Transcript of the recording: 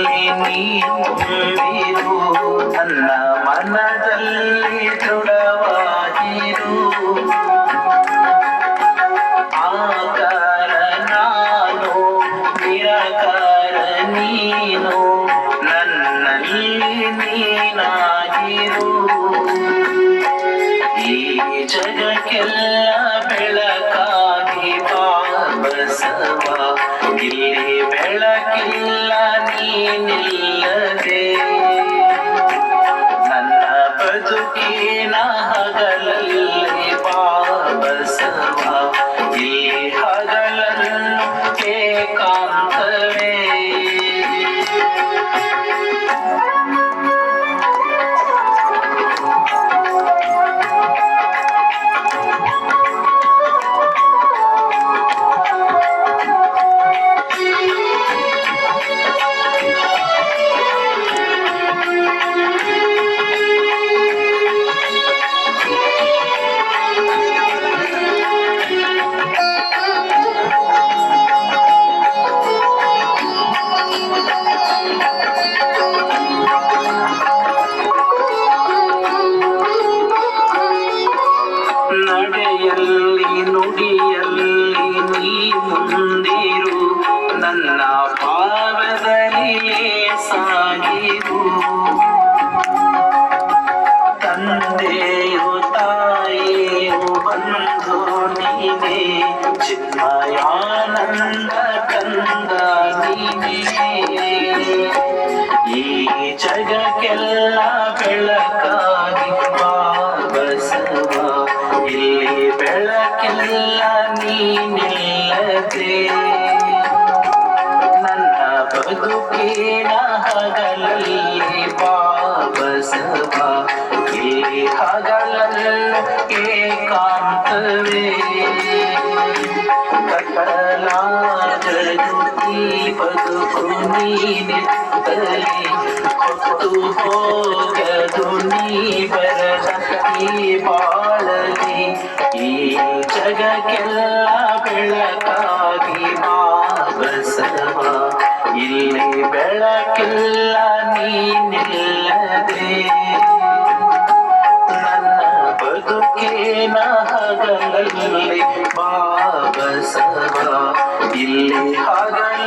ಮನದಲ್ಲಿ ನೀರು ನನ್ನ ಮನದಲ್ಲಿ ದೃಢವಾಗಿರು. ಆಕಾರ ನಾನು, ನಿರಾಕಾರ ನೀನು, ನನ್ನಲ್ಲಿ ನೀನಾಗಿರು. ಈ ಜಗಕ್ಕೆಲ್ಲ ಬೆಳಕಾಗಿ ಬಾ ಬಸವ, ಇಲ್ಲಿ ಬೆಳಕಿಲ್ಲ ನೀನಿಲ್ಲದೆ ಸಾಗಿರು ತಂದೆಯು ತಾಯಿಯು ಬಂಧು ನೀನೆ ಚಿನ್ಮಯಾನಂದ ಕಂದ ನೀನೆ. ಈ ಜಗಕ್ಕೆಲ್ಲ ಬೆಳಕಾಗಿ ಬಾಬಸವ ಇಲ್ಲಿ ಬೆಳಕೆಲ್ಲ ನೀನಿಲ್ಲದೆ. ಇಲ್ಲಿ ಹಗಲಲ್ಲೂ ಏಕಾಂತವೇ ಕಟ್ಟಲಾಗದು ಈ ಬದುಕು ನೀನೆತ್ತಲಿ ಹೊತ್ತು ಹೋಗದು ನೀ ಬರದ ಈ ಬಾಳಲಿ ಈ ಜಗಕ್ಕೆಲ್ಲ ಬೆಳಕಾಗಿ ಬಾಬಸವ ಇಲ್ಲಿ ಬೆಳಕಿಲ್ಲ ನೀನಿಲ್ಲದೆ ராகங்கள் இல்லை பாபசவா இல்லை ஆகங்கள்